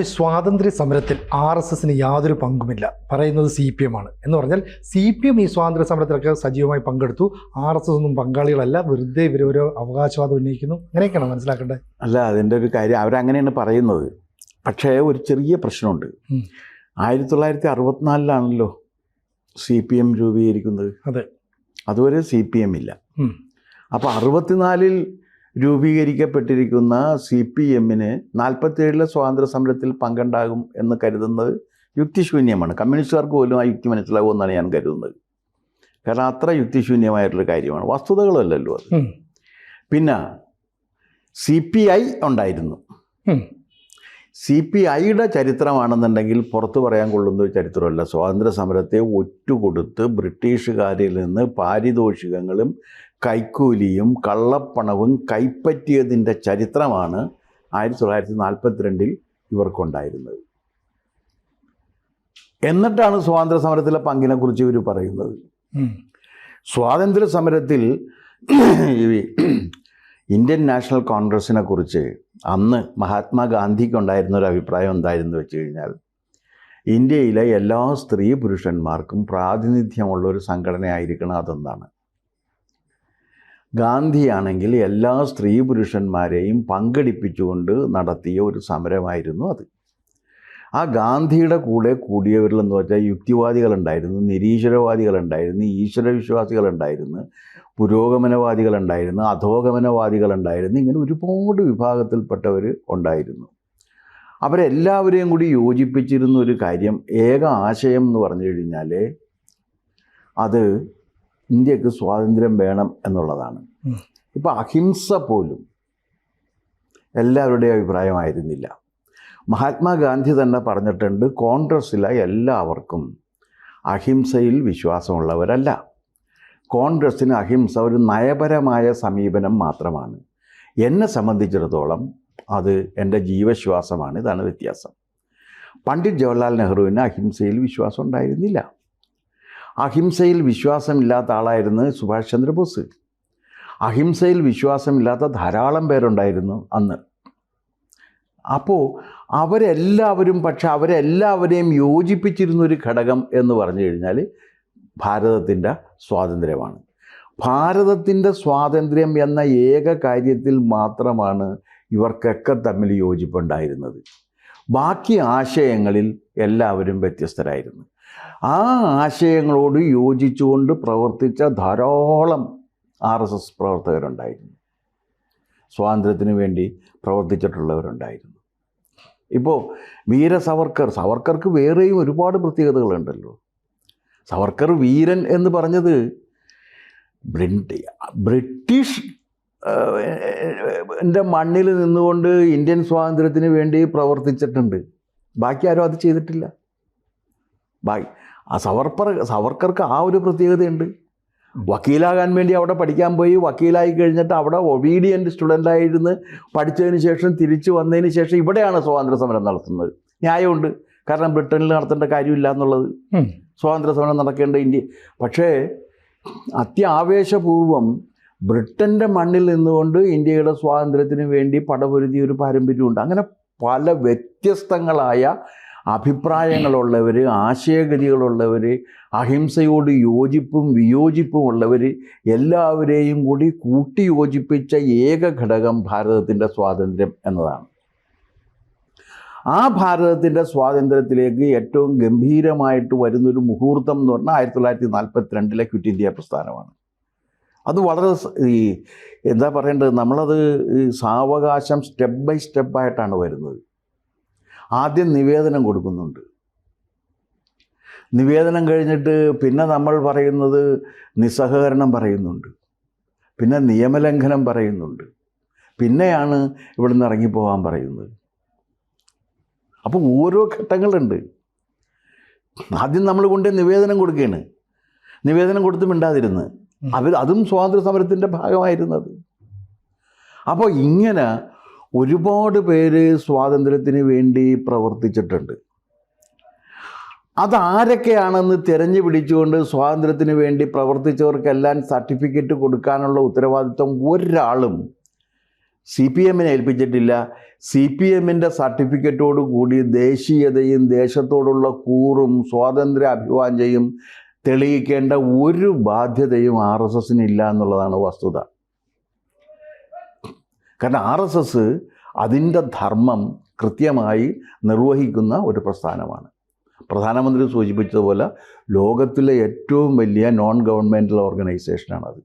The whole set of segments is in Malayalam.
ഈ സ്വാതന്ത്ര്യ സമരത്തിൽ ആർ എസ് എസിന് യാതൊരു പങ്കുമില്ല. പറയുന്നത് സി പി എം ആണ്. എന്ന് പറഞ്ഞാൽ സി പി എം ഈ സ്വാതന്ത്ര്യ സമരത്തിലൊക്കെ സജീവമായി പങ്കെടുത്തു. ആർ എസ് എസ് ഒന്നും പങ്കാളികളല്ല. വെറുതെ ഇവർ ഒരു അവകാശവാദം ഉന്നയിക്കുന്നു. അങ്ങനെയൊക്കെയാണ് മനസ്സിലാക്കേണ്ടത്? അല്ല അതിന്റെ ഒരു കാര്യം അവരങ്ങനെയാണ് പറയുന്നത്. പക്ഷേ ഒരു ചെറിയ പ്രശ്നമുണ്ട്. ആയിരത്തി തൊള്ളായിരത്തി അറുപത്തിനാലിലാണല്ലോ സി പി എം രൂപീകരിക്കുന്നത്. അതെ. അതുവരെ സി പി എം ഇല്ല. അപ്പോൾ അറുപത്തിനാലിൽ രൂപീകരിക്കപ്പെട്ടിരിക്കുന്ന സി പി എമ്മിന് നാൽപ്പത്തേഴിലെ സ്വാതന്ത്ര്യ സമരത്തിൽ പങ്കുണ്ടാകും എന്ന് കരുതുന്നത് യുക്തിശൂന്യമാണ്. കമ്മ്യൂണിസ്റ്റുകാർക്ക് പോലും ആ യുക്തി മനസ്സിലാകുമെന്നാണ് ഞാൻ കരുതുന്നത്. കാരണം അത്ര യുക്തിശൂന്യമായിട്ടുള്ള കാര്യമാണ്. വസ്തുതകളല്ലല്ലോ അത്. പിന്നെ സി പി ഐ ഉണ്ടായിരുന്നു. സി പി ഐയുടെ ചരിത്രമാണെന്നുണ്ടെങ്കിൽ പുറത്തു പറയാൻ കൊള്ളുന്ന ഒരു ചരിത്രമല്ല. സ്വാതന്ത്ര്യ സമരത്തെ ഒറ്റുകൊടുത്ത് ബ്രിട്ടീഷുകാരിൽ നിന്ന് പാരിതോഷികങ്ങളും കൈക്കൂലിയും കള്ളപ്പണവും കൈപ്പറ്റിയതിന്റെ ചരിത്രമാണ് ആയിരത്തി തൊള്ളായിരത്തി നാൽപ്പത്തിരണ്ടിൽ ഇവർക്കുണ്ടായിരുന്നത്. എന്നിട്ടാണ് സ്വാതന്ത്ര്യ സമരത്തിലെ പങ്കിനെക്കുറിച്ച് ഇവർ പറയുന്നത്. സ്വാതന്ത്ര്യ സമരത്തിൽ ഇന്ത്യൻ നാഷണൽ കോൺഗ്രസിനെ കുറിച്ച് അന്ന് മഹാത്മാഗാന്ധിക്ക് ഉണ്ടായിരുന്ന ഒരു അഭിപ്രായം എന്തായിരുന്നു വെച്ച് കഴിഞ്ഞാൽ ഇന്ത്യയിലെ എല്ലാ സ്ത്രീ പുരുഷന്മാർക്കും പ്രാതിനിധ്യമുള്ള ഒരു സംഘടനയായിരിക്കണം അതെന്നാണ്. ഗാന്ധിയാണെങ്കിൽ എല്ലാ സ്ത്രീ പുരുഷന്മാരെയും പങ്കെടുപ്പിച്ചുകൊണ്ട് നടത്തിയ ഒരു സമരമായിരുന്നു അത്. ആ ഗാന്ധിയുടെ കൂടെ കൂടിയവരിലെന്ന് വെച്ചാൽ യുക്തിവാദികളുണ്ടായിരുന്നു നിരീശ്വരവാദികളുണ്ടായിരുന്നു ഈശ്വരവിശ്വാസികളുണ്ടായിരുന്നു പുരോഗമനവാദികളുണ്ടായിരുന്നു അധോഗമനവാദികളുണ്ടായിരുന്നു ഇങ്ങനെ ഒരുപാട് വിഭാഗത്തിൽപ്പെട്ടവർ ഉണ്ടായിരുന്നു. അവരെല്ലാവരെയും കൂടി യോജിപ്പിച്ചിരുന്ന ഒരു കാര്യം ഏക ആശയം എന്ന് പറഞ്ഞു കഴിഞ്ഞാൽ അത് ഇന്ത്യയ്ക്ക് സ്വാതന്ത്ര്യം വേണം എന്നുള്ളതാണ്. ഇപ്പോൾ അഹിംസ പോലും എല്ലാവരുടെയും അഭിപ്രായമായിരുന്നില്ല. മഹാത്മാഗാന്ധി തന്നെ പറഞ്ഞിട്ടുണ്ട് കോൺഗ്രസ്സിലെ എല്ലാവർക്കും അഹിംസയിൽ വിശ്വാസമുള്ളവരല്ല. കോൺഗ്രസ്സിന് അഹിംസ ഒരു നയപരമായ സമീപനം മാത്രമാണ്. എന്നെ സംബന്ധിച്ചിടത്തോളം അത് എന്റെ ജീവശ്വാസമാണ് ഇതാണ് വ്യത്യാസം. പണ്ഡിറ്റ് ജവഹർലാൽ നെഹ്റുവിന് അഹിംസയിൽ വിശ്വാസം ഉണ്ടായിരുന്നില്ല. അഹിംസയിൽ വിശ്വാസമില്ലാത്ത ആളായിരുന്നു സുഭാഷ് ചന്ദ്രബോസ്. അഹിംസയിൽ വിശ്വാസമില്ലാത്ത ധാരാളം പേരുണ്ടായിരുന്നു അന്ന്. അപ്പോൾ അവരെല്ലാവരും പക്ഷെ അവരെല്ലാവരെയും യോജിപ്പിച്ചിരുന്നൊരു ഘടകം എന്ന് പറഞ്ഞു കഴിഞ്ഞാൽ ഭാരതത്തിന്റെ സ്വാതന്ത്ര്യമാണ്. ഭാരതത്തിന്റെ സ്വാതന്ത്ര്യം എന്ന ഏക കാര്യത്തിൽ മാത്രമാണ് ഇവർക്കൊക്കെ തമ്മിൽ യോജിപ്പുണ്ടായിരുന്നത്. ബാക്കി ആശയങ്ങളിൽ എല്ലാവരും വ്യത്യസ്തരായിരുന്നു. ആ ആശയങ്ങളോട് യോജിച്ചുകൊണ്ട് പ്രവർത്തിച്ച ധാരാളം ആർ എസ് എസ് പ്രവർത്തകരുണ്ടായിരുന്നു. സ്വാതന്ത്ര്യത്തിന് വേണ്ടി പ്രവർത്തിച്ചിട്ടുള്ളവരുണ്ടായിരുന്നു. ഇപ്പോൾ വീര സവർക്കർ സവർക്കർക്ക് വേറെയും ഒരുപാട് പ്രത്യേകതകളുണ്ടല്ലോ. സവർക്കർ വീരൻ എന്ന് പറഞ്ഞത് ബ്രിട്ടീഷ് എന്റെ മണ്ണിൽ നിന്നുകൊണ്ട് ഇന്ത്യൻ സ്വാതന്ത്ര്യത്തിന് വേണ്ടി പ്രവർത്തിച്ചിട്ടുണ്ട്. ബാക്കി ആരും അത് ചെയ്തിട്ടില്ല. ബാക്കി ആ സവർപ്പർ സവർക്കർക്ക് ആ ഒരു പ്രത്യേകതയുണ്ട്. വക്കീലാകാൻ വേണ്ടി അവിടെ പഠിക്കാൻ പോയി. വക്കീലായി കഴിഞ്ഞിട്ട് അവിടെ ഒബീഡിയന്റ് സ്റ്റുഡന്റായിരുന്ന് പഠിച്ചതിന് ശേഷം തിരിച്ചു വന്നതിന് ശേഷം ഇവിടെയാണ് സ്വാതന്ത്ര്യ സമരം നടത്തുന്നത്. ന്യായമുണ്ട്. കാരണം ബ്രിട്ടനിൽ നടത്തേണ്ട കാര്യമില്ല എന്നുള്ളത്. സ്വാതന്ത്ര്യ സമരം നടക്കേണ്ട ഇന്ത്യ. പക്ഷേ അത്യാവേശപൂർവം ബ്രിട്ടന്റെ മണ്ണിൽ നിന്നുകൊണ്ട് ഇന്ത്യയുടെ സ്വാതന്ത്ര്യത്തിന് വേണ്ടി പടപൊരുതിയ ഒരു പാരമ്പര്യമുണ്ട്. അങ്ങനെ പല വ്യത്യസ്തങ്ങളായ അഭിപ്രായങ്ങളുള്ളവർ ആശയഗതികളുള്ളവർ അഹിംസയോട് യോജിപ്പും വിയോജിപ്പും ഉള്ളവർ എല്ലാവരെയും കൂടി കൂട്ടി യോജിപ്പിച്ച ഏക ഘടകം ഭാരതത്തിന്റെ സ്വാതന്ത്ര്യം എന്നതാണ്. ആ ഭാരതത്തിന്റെ സ്വാതന്ത്ര്യത്തിലേക്ക് ഏറ്റവും ഗംഭീരമായിട്ട് വരുന്നൊരു മുഹൂർത്തം എന്ന് പറഞ്ഞാൽ ആയിരത്തി തൊള്ളായിരത്തി നാൽപ്പത്തി രണ്ടിലെ ക്വിറ്റ് ഇന്ത്യ പ്രസ്ഥാനമാണ്. അത് വളരെ ഈ എന്താ പറയേണ്ടത്? നമ്മളത് സാവകാശം സ്റ്റെപ്പ് ബൈ സ്റ്റെപ്പായിട്ടാണ് വരുന്നത്. ആദ്യം നിവേദനം കൊടുക്കുന്നുണ്ട്. നിവേദനം കഴിഞ്ഞിട്ട് പിന്നെ നമ്മൾ പറയുന്നത് നിസ്സഹകരണം പറയുന്നുണ്ട്. പിന്നെ നിയമലംഘനം പറയുന്നുണ്ട്. പിന്നെയാണ് ഇവിടുന്ന് ഇറങ്ങിപ്പോകാൻ പറയുന്നത്. അപ്പോൾ ഓരോ ഘട്ടങ്ങളുണ്ട്. ആദ്യം നമ്മൾ കൊണ്ട് നിവേദനം കൊടുക്കുകയാണ് നിവേദനം കൊടുത്ത് മിണ്ടാതിരുന്ന്. അവർ അതും സ്വാതന്ത്ര്യ സമരത്തിന്റെ ഭാഗമായിരുന്നത്. അപ്പോൾ ഇങ്ങനെ ഒരുപാട് പേര് സ്വാതന്ത്ര്യത്തിന് വേണ്ടി പ്രവർത്തിച്ചിട്ടുണ്ട്. അതാരൊക്കെയാണെന്ന് തിരഞ്ഞു പിടിച്ചുകൊണ്ട് സ്വാതന്ത്ര്യത്തിന് വേണ്ടി പ്രവർത്തിച്ചവർക്കെല്ലാം സർട്ടിഫിക്കറ്റ് കൊടുക്കാനുള്ള ഉത്തരവാദിത്വം ഒരാളും സി പി എമ്മിനെ ഏൽപ്പിച്ചിട്ടില്ല. സി പി എമ്മിന്റെ സർട്ടിഫിക്കറ്റോട് കൂടി ദേശീയതയും ദേശത്തോടുള്ള കൂറും സ്വാതന്ത്ര്യ അഭിവാഞ്ചയും തെളിയിക്കേണ്ട ഒരു ബാധ്യതയും ആർ എസ് എസിന് ഇല്ല എന്നുള്ളതാണ് വസ്തുത. കാരണം ആർ എസ് എസ് അതിന്റെ ധർമ്മം കൃത്യമായി നിർവഹിക്കുന്ന ഒരു പ്രസ്ഥാനമാണ്. പ്രധാനമന്ത്രി സൂചിപ്പിച്ചതുപോലെ ലോകത്തിലെ ഏറ്റവും വലിയ നോൺ ഗവൺമെന്റൽ ഓർഗനൈസേഷനാണത്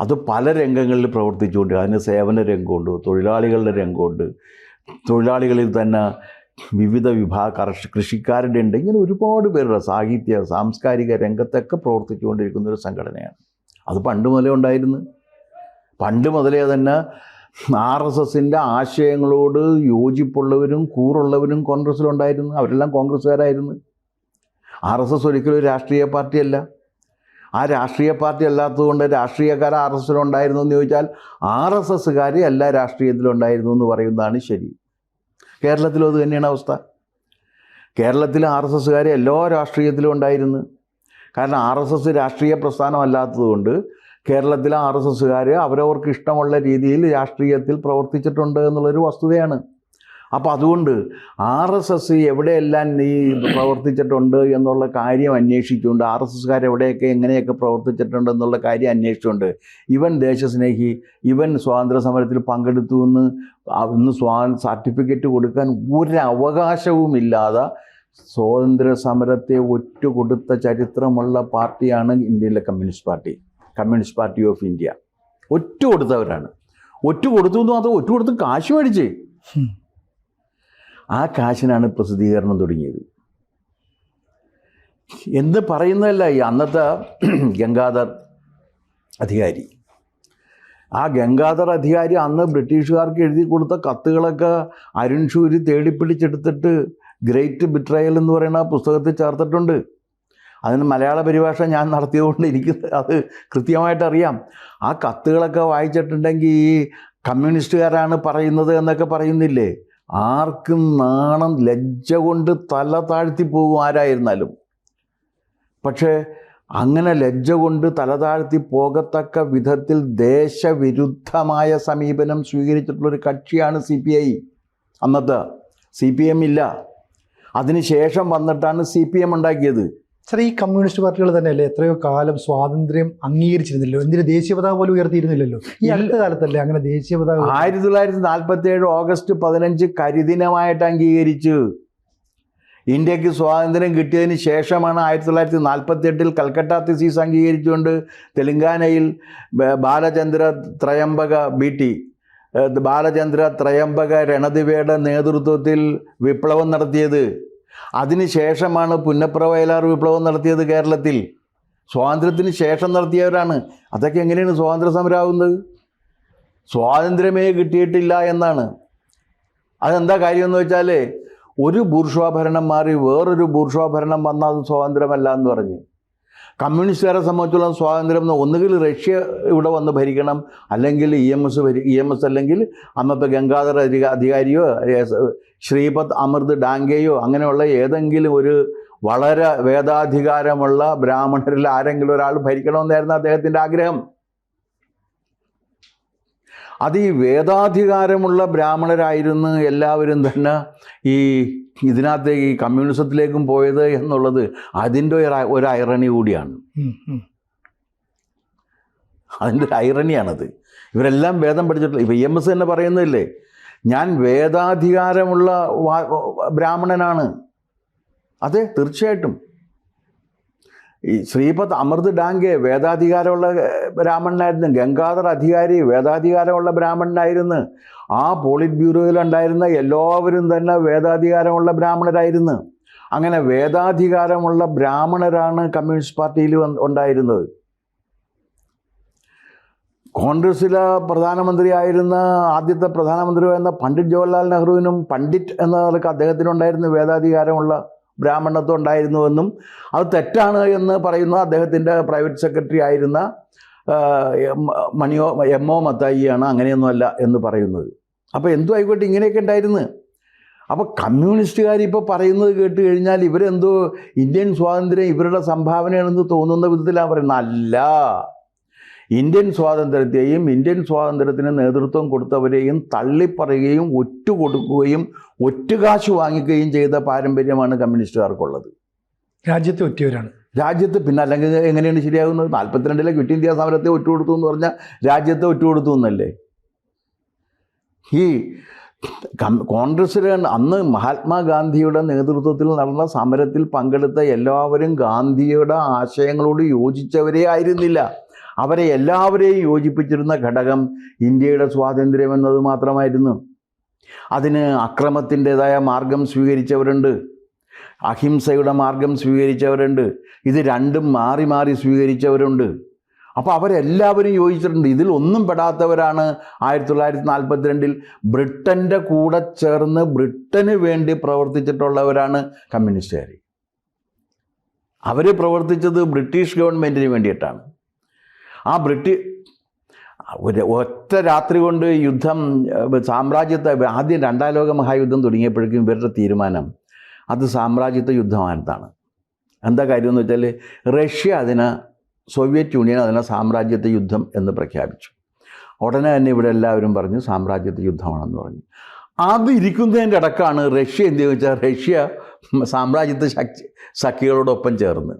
അത് പല രംഗങ്ങളിൽ പ്രവർത്തിച്ചുകൊണ്ട് അതിന് സേവന രംഗമുണ്ട് തൊഴിലാളികളുടെ രംഗമുണ്ട്. തൊഴിലാളികളിൽ തന്നെ വിവിധ വിഭാഗ കർഷ കൃഷിക്കാരുടെ ഉണ്ട്. ഇങ്ങനെ ഒരുപാട് പേരുടെ സാഹിത്യ സാംസ്കാരിക രംഗത്തൊക്കെ പ്രവർത്തിച്ചുകൊണ്ടിരിക്കുന്ന ഒരു സംഘടനയാണ്. അത് പണ്ട് മുതലേ ഉണ്ടായിരുന്നു. പണ്ട് മുതലേ തന്നെ ആർ എസ് എസിന്റെ ആശയങ്ങളോട് യോജിപ്പുള്ളവരും കൂറുള്ളവരും കോൺഗ്രസ്സിലുണ്ടായിരുന്നു. അവരെല്ലാം കോൺഗ്രസ്സുകാരായിരുന്നു. ആർ എസ് എസ് ഒരിക്കലും ഒരു രാഷ്ട്രീയ പാർട്ടിയല്ല. ആ രാഷ്ട്രീയ പാർട്ടി അല്ലാത്തതുകൊണ്ട് രാഷ്ട്രീയക്കാർ ആർ എസ് എസിലുണ്ടായിരുന്നു എന്ന് ചോദിച്ചാൽ ആർ എസ് എസ്സുകാർ എല്ലാ രാഷ്ട്രീയത്തിലുണ്ടായിരുന്നു എന്ന് പറയുന്നതാണ് ശരി. കേരളത്തിലും അത് തന്നെയാണ് അവസ്ഥ. കേരളത്തിൽ ആർ എസ് എസ്സുകാർ എല്ലാ രാഷ്ട്രീയത്തിലും ഉണ്ടായിരുന്നു. കാരണം ആർ എസ് എസ് രാഷ്ട്രീയ പ്രസ്ഥാനമല്ലാത്തതുകൊണ്ട് കേരളത്തിലെ ആർ എസ് എസ്സുകാർ അവരവർക്ക് ഇഷ്ടമുള്ള രീതിയിൽ രാഷ്ട്രീയത്തിൽ പ്രവർത്തിച്ചിട്ടുണ്ട് എന്നുള്ളൊരു വസ്തുതയാണ്. അപ്പോൾ അതുകൊണ്ട് ആർ എസ് എസ് എവിടെയെല്ലാം നീ പ്രവർത്തിച്ചിട്ടുണ്ട് എന്നുള്ള കാര്യം അന്വേഷിച്ചുകൊണ്ട് ആർ എസ് എസ്സുകാർ എവിടെയൊക്കെ എങ്ങനെയൊക്കെ പ്രവർത്തിച്ചിട്ടുണ്ട് എന്നുള്ള കാര്യം അന്വേഷിച്ചുകൊണ്ട് ഇവൻ ദേശസ്നേഹി ഇവൻ സ്വാതന്ത്ര്യ സമരത്തിൽ പങ്കെടുത്തു എന്ന് ഇന്ന് സ്വാ സർട്ടിഫിക്കറ്റ് കൊടുക്കാൻ ഒരു അവകാശവുമില്ലാതെ സ്വാതന്ത്ര്യ സമരത്തെ ഒറ്റുകൊടുത്ത ചരിത്രമുള്ള പാർട്ടിയാണ് ഇന്ത്യയിലെ communist party. Communist party of India. ഒറ്റ കൊടുത്തവരാണ് ഒറ്റ കൊടുത്തു എന്ന് മാത്രം ഒറ്റ കൊടുത്ത് കാശ് മേടിച്ചേ. ആ കാശിനാണ് പ്രസിദ്ധീകരണം തുടങ്ങിയത്. എന്ത് പറയുന്നതല്ല ഈ അന്നത്തെ ഗംഗാധർ അധികാരി. ആ ഗംഗാധർ അധികാരി അന്ന് ബ്രിട്ടീഷുകാർക്ക് എഴുതി കൊടുത്ത കത്തുകളൊക്കെ അരുൺ ഷൂരി തേടിപ്പിടിച്ചെടുത്തിട്ട് ഗ്രേറ്റ് ബിട്രയൽ എന്ന് പറയുന്ന ആ പുസ്തകത്തിൽ ചേർത്തിട്ടുണ്ട്. അതിന് മലയാള പരിഭാഷ ഞാൻ നടത്തിയതുകൊണ്ട് എനിക്ക് അത് കൃത്യമായിട്ട് അറിയാം. ആ കത്തുകളൊക്കെ വായിച്ചിട്ടുണ്ടെങ്കിൽ ഈ കമ്മ്യൂണിസ്റ്റുകാരാണ് പറയുന്നത് എന്നൊക്കെ പറയുന്നില്ലേ? ആർക്കും നാണം ലജ്ജ കൊണ്ട് തല താഴ്ത്തി പോകും ആരായിരുന്നാലും. പക്ഷേ അങ്ങനെ ലജ്ജ കൊണ്ട് തല താഴ്ത്തി പോകത്തക്ക വിധത്തിൽ ദേശവിരുദ്ധമായ സമീപനം സ്വീകരിച്ചിട്ടുള്ളൊരു കക്ഷിയാണ് സി പി ഐ അന്നത്തെ. സി പി എം ഇല്ല. അതിനുശേഷം വന്നിട്ടാണ് സി പി എം ഉണ്ടാക്കിയത്. സാർ ഈ കമ്മ്യൂണിസ്റ്റ് പാർട്ടികൾ തന്നെയല്ലേ എത്രയോ കാലം സ്വാതന്ത്ര്യം അംഗീകരിച്ചിരുന്നില്ലല്ലോ? എന്തിന് ദേശീയ പതാക പോലും ഉയർത്തിയിരുന്നില്ലല്ലോ? ഈ അടുത്ത കാലത്തല്ലേ അങ്ങനെ ദേശീയ പതാക ആയിരത്തി തൊള്ളായിരത്തി നാൽപ്പത്തി ഏഴ് ഓഗസ്റ്റ് പതിനഞ്ച് കരിദിനമായിട്ട് അംഗീകരിച്ചു. ഇന്ത്യയ്ക്ക് സ്വാതന്ത്ര്യം കിട്ടിയതിന് ശേഷമാണ് ആയിരത്തി തൊള്ളായിരത്തി നാൽപ്പത്തി എട്ടിൽ കൽക്കട്ട തിസീസ് അംഗീകരിച്ചുകൊണ്ട് തെലങ്കാനയിൽ ബാലചന്ദ്ര ത്രയംബക ബി ടി ബാലചന്ദ്ര ത്രയംബക രണദിവയുടെ നേതൃത്വത്തിൽ വിപ്ലവം നടത്തിയത്. അതിനുശേഷമാണ് പുന്നപ്ര വയലാർ വിപ്ലവം നടത്തിയത് കേരളത്തിൽ. സ്വാതന്ത്ര്യത്തിന് ശേഷം നടത്തിയവരാണ്. അതൊക്കെ എങ്ങനെയാണ് സ്വാതന്ത്ര്യ സമരമാകുന്നത് സ്വാതന്ത്ര്യമേ കിട്ടിയിട്ടില്ല എന്നാണ്. അതെന്താ കാര്യമെന്ന് വെച്ചാൽ ഒരു ബൂർഷ്വാഭരണം മാറി വേറൊരു ബൂർഷ്വാഭരണം വന്നാൽ അത് സ്വാതന്ത്ര്യമല്ല എന്ന് പറഞ്ഞ്. കമ്മ്യൂണിസ്റ്റുകാരെ സംബന്ധിച്ചുള്ള സ്വാതന്ത്ര്യം ഒന്നുകിൽ റഷ്യ ഇവിടെ വന്ന് ഭരിക്കണം അല്ലെങ്കിൽ ഇ എം എസ് ഭരി ഇ എം എസ് അല്ലെങ്കിൽ അന്നത്തെ ഗംഗാധര അധിക അധികാരിയോ ശ്രീപദ് അമൃത് ഡാങ്കെയോ അങ്ങനെയുള്ള ഏതെങ്കിലും ഒരു വളരെ വേദാധികാരമുള്ള ബ്രാഹ്മണരിൽ ആരെങ്കിലും ഒരാൾ ഭരിക്കണമെന്നായിരുന്നു അദ്ദേഹത്തിന്റെ ആഗ്രഹം. അത് ഈ വേദാധികാരമുള്ള ബ്രാഹ്മണരായിരുന്നു എല്ലാവരും തന്നെ ഈ ഇതിനകത്തേക്ക് ഈ കമ്മ്യൂണിസത്തിലേക്കും പോയത് എന്നുള്ളത് അതിന്റെ ഒരു ഒരു ഐറണി കൂടിയാണ്. അതിന്റെ ഒരു ഐറണിയാണത് ഇവരെല്ലാം വേദം പഠിച്ചിട്ടുള്ള ഇപ്പം ഇ എം എസ് തന്നെ പറയുന്നില്ലേ ഞാൻ വേദാധികാരമുള്ള ബ്രാഹ്മണനാണ്. അതെ തീർച്ചയായിട്ടും. ഈ ശ്രീപത് അമൃത് ഡാങ്കെ വേദാധികാരമുള്ള ബ്രാഹ്മണനായിരുന്നു. ഗംഗാധർ അധികാരി വേദാധികാരമുള്ള ബ്രാഹ്മണനായിരുന്നു. ആ പോളിറ്റ് ബ്യൂറോയിലുണ്ടായിരുന്ന എല്ലാവരും തന്നെ വേദാധികാരമുള്ള ബ്രാഹ്മണരായിരുന്നു. അങ്ങനെ വേദാധികാരമുള്ള ബ്രാഹ്മണരാണ് കമ്മ്യൂണിസ്റ്റ് പാർട്ടിയിൽ ഉണ്ടായിരുന്നത്. കോൺഗ്രസ്സിലെ പ്രധാനമന്ത്രിയായിരുന്ന ആദ്യത്തെ പ്രധാനമന്ത്രിയായിരുന്ന പണ്ഡിറ്റ് ജവഹർലാൽ നെഹ്റുവിനും പണ്ഡിറ്റ് എന്ന അദ്ദേഹത്തിനുണ്ടായിരുന്ന വേദാധികാരമുള്ള ബ്രാഹ്മണത്വം ഉണ്ടായിരുന്നുവെന്നും അത് തെറ്റാണ് എന്ന് പറയുന്ന അദ്ദേഹത്തിന്റെ പ്രൈവറ്റ് സെക്രട്ടറി ആയിരുന്ന മണിയോ എം ഒ മത്തായിയാണ് അങ്ങനെയൊന്നുമല്ല എന്ന് പറയുന്നത്. അപ്പോൾ എന്തു ആയിക്കോട്ടെ ഇങ്ങനെയൊക്കെ ഉണ്ടായിരുന്നു. അപ്പോൾ കമ്മ്യൂണിസ്റ്റുകാർ ഇപ്പോൾ പറയുന്നത് കേട്ട് കഴിഞ്ഞാൽ ഇവരെന്തോ ഇന്ത്യൻ സ്വാതന്ത്ര്യം ഇവരുടെ സംഭാവനയാണെന്ന് തോന്നുന്ന വിധത്തിലാണ് പറയുന്നത്. അല്ല. ഇന്ത്യൻ സ്വാതന്ത്ര്യത്തെയും ഇന്ത്യൻ സ്വാതന്ത്ര്യത്തിന് നേതൃത്വം കൊടുത്തവരെയും തള്ളിപ്പറയുകയും ഒറ്റ ഒറ്റുകൊടുക്കുകയും ഒറ്റുകാശ് വാങ്ങിക്കുകയും ചെയ്ത പാരമ്പര്യമാണ് കമ്മ്യൂണിസ്റ്റുകാർക്കുള്ളത്. രാജ്യത്തെ ഒറ്റവരാണ്. രാജ്യത്ത് പിന്നെ അല്ലെങ്കിൽ എങ്ങനെയാണ് ശരിയാകുന്നത്? നാൽപ്പത്തിരണ്ടിലെ ക്വിറ്റ് ഇന്ത്യ സമരത്തെ ഒറ്റ കൊടുത്തു എന്ന് പറഞ്ഞാൽ രാജ്യത്തെ ഒറ്റ കൊടുത്തു എന്നല്ലേ? ഈ കോൺഗ്രസ്സിലെ അന്ന് മഹാത്മാഗാന്ധിയുടെ നേതൃത്വത്തിൽ നടന്ന സമരത്തിൽ പങ്കെടുത്ത എല്ലാവരും ഗാന്ധിയുടെ ആശയങ്ങളോട് യോജിച്ചവരെ ആയിരുന്നില്ല. അവരെ എല്ലാവരെയും യോജിപ്പിച്ചിരുന്ന ഘടകം ഇന്ത്യയുടെ സ്വാതന്ത്ര്യം എന്നത് മാത്രമായിരുന്നു. അതിന് അക്രമത്തിന്റെതായ മാർഗം സ്വീകരിച്ചവരുണ്ട്. അഹിംസയുടെ മാർഗം സ്വീകരിച്ചവരുണ്ട്. ഇത് രണ്ടും മാറി മാറി സ്വീകരിച്ചവരുണ്ട്. അപ്പോൾ അവരെല്ലാവരും യോജിച്ചിട്ടുണ്ട്. ഇതിൽ ഒന്നും പെടാത്തവരാണ് ആയിരത്തി തൊള്ളായിരത്തി നാൽപ്പത്തിരണ്ടിൽ ബ്രിട്ടന്റെ കൂടെ ചേർന്ന് ബ്രിട്ടന് വേണ്ടി പ്രവർത്തിച്ചിട്ടുള്ളവരാണ് കമ്മ്യൂണിസ്റ്റുകാർ അവർ പ്രവർത്തിച്ചത് ബ്രിട്ടീഷ് ഗവൺമെന്റിന് വേണ്ടിയിട്ടാണ്. ആ ബ്രിട്ടീ ഒരു ഒറ്റ രാത്രി കൊണ്ട് യുദ്ധം സാമ്രാജ്യത്തെ ആദ്യം രണ്ടാം ലോക മഹായുദ്ധം തുടങ്ങിയപ്പോഴേക്കും ഇവരുടെ തീരുമാനം അത് സാമ്രാജ്യത്വ യുദ്ധമാനത്താണ്. എന്താ കാര്യം എന്ന് വെച്ചാൽ റഷ്യ അതിന് സോവിയറ്റ് യൂണിയൻ അതിനെ സാമ്രാജ്യത്തെ യുദ്ധം എന്ന് പ്രഖ്യാപിച്ചു. ഉടനെ തന്നെ ഇവിടെ എല്ലാവരും പറഞ്ഞു സാമ്രാജ്യത്വ യുദ്ധമാണെന്ന് പറഞ്ഞു. അത് ഇരിക്കുന്നതിന്റെ ഇടക്കാണ് റഷ്യ എന്ത് ചോദിച്ചാൽ റഷ്യ സാമ്രാജ്യത്തെ ശക്തി സഖ്യകളോടൊപ്പം ചേർന്ന്.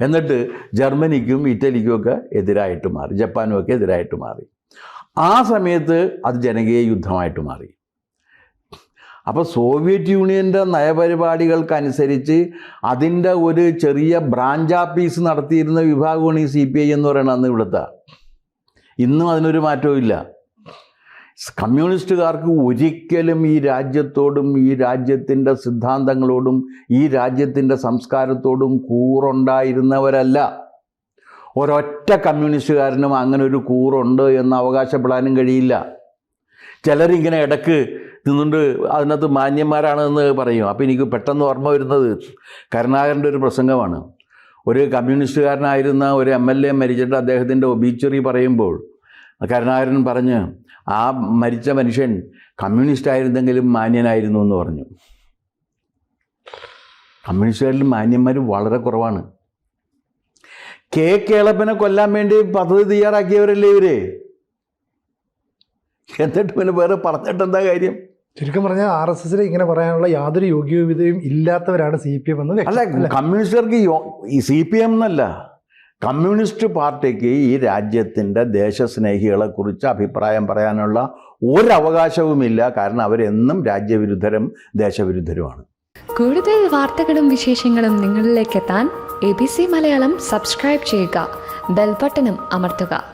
എന്നിട്ട് ജർമ്മനിക്കും ഇറ്റലിക്കും ഒക്കെ എതിരായിട്ട് മാറി ജപ്പാനും ഒക്കെ എതിരായിട്ട് മാറി. ആ സമയത്ത് അത് ജനകീയ യുദ്ധമായിട്ട് മാറി. അപ്പോൾ സോവിയറ്റ് യൂണിയന്റെ നയപരിപാടികൾക്കനുസരിച്ച് അതിന്റെ ഒരു ചെറിയ ബ്രാഞ്ച് ആപ്പീസ് നടത്തിയിരുന്ന വിഭാഗമാണ് ഈ സി പി ഐ എന്ന് പറയുന്നത് അന്ന് ഇവിടുത്തെ. ഇന്നും അതിനൊരു മാറ്റവും ഇല്ല. കമ്മ്യൂണിസ്റ്റുകാർക്ക് ഒരിക്കലും ഈ രാജ്യത്തോടും ഈ രാജ്യത്തിന്റെ സിദ്ധാന്തങ്ങളോടും ഈ രാജ്യത്തിന്റെ സംസ്കാരത്തോടും കൂറുണ്ടായിരുന്നവരല്ല. ഒരൊറ്റ കമ്മ്യൂണിസ്റ്റുകാരനും അങ്ങനെ ഒരു കൂറുണ്ട് എന്ന് അവകാശപ്പെടാനും കഴിയില്ല. ചിലരിങ്ങനെ ഇടയ്ക്ക് നിന്നുകൊണ്ട് അതിനകത്ത് മാന്യന്മാരാണെന്ന് പറയും. അപ്പോൾ എനിക്ക് പെട്ടെന്ന് ഓർമ്മ വരുന്നത് കരുണാകരന്റെ ഒരു പ്രസംഗമാണ്. ഒരു കമ്മ്യൂണിസ്റ്റുകാരനായിരുന്ന ഒരു എം എൽ എ മരിച്ചിട്ട് അദ്ദേഹത്തിന്റെ ഒബീച്ചറി പറയുമ്പോൾ കരുണാകരൻ പറഞ്ഞ് ആ മരിച്ച മനുഷ്യൻ കമ്മ്യൂണിസ്റ്റ് ആയിരുന്നെങ്കിലും മാന്യനായിരുന്നു എന്ന് പറഞ്ഞു. കമ്മ്യൂണിസ്റ്റുകാരിൽ മാന്യന്മാർ വളരെ കുറവാണ്. കെ കേളപ്പനെ കൊല്ലാൻ വേണ്ടി പദ്ധതി തയ്യാറാക്കിയവരല്ലേ ഇവർ? എന്നിട്ട് പിന്നെ വേറെ പറഞ്ഞിട്ട് എന്താ കാര്യം? ചുരുക്കം പറഞ്ഞാൽ ആർ എസ് എസിൽ ഇങ്ങനെ പറയാനുള്ള യാതൊരു യോഗ്യതയും ഇല്ലാത്തവരാണ് സി പി എം എന്ന് അല്ല? കമ്മ്യൂണിസ്റ്റുകാർക്ക് സി പി എം എന്നല്ല. കമ്മ്യൂണിസ്റ്റ് പാർട്ടിക്ക് ഈ രാജ്യത്തിന്റെ ദേശസ്നേഹികളെക്കുറിച്ച് അഭിപ്രായം പറയാനുള്ള ഒരവകാശവുമില്ല. കാരണം അവരെന്നും രാജ്യവിരുദ്ധരും ദേശവിരുദ്ധരുമാണ്. കൂടുതൽ വാർത്തകളും വിശേഷങ്ങളും നിങ്ങളിലേക്ക് എത്താൻ A B C Malayalam subscribe ചെയ്യുക. ബെൽബട്ടനും അമർത്തുക.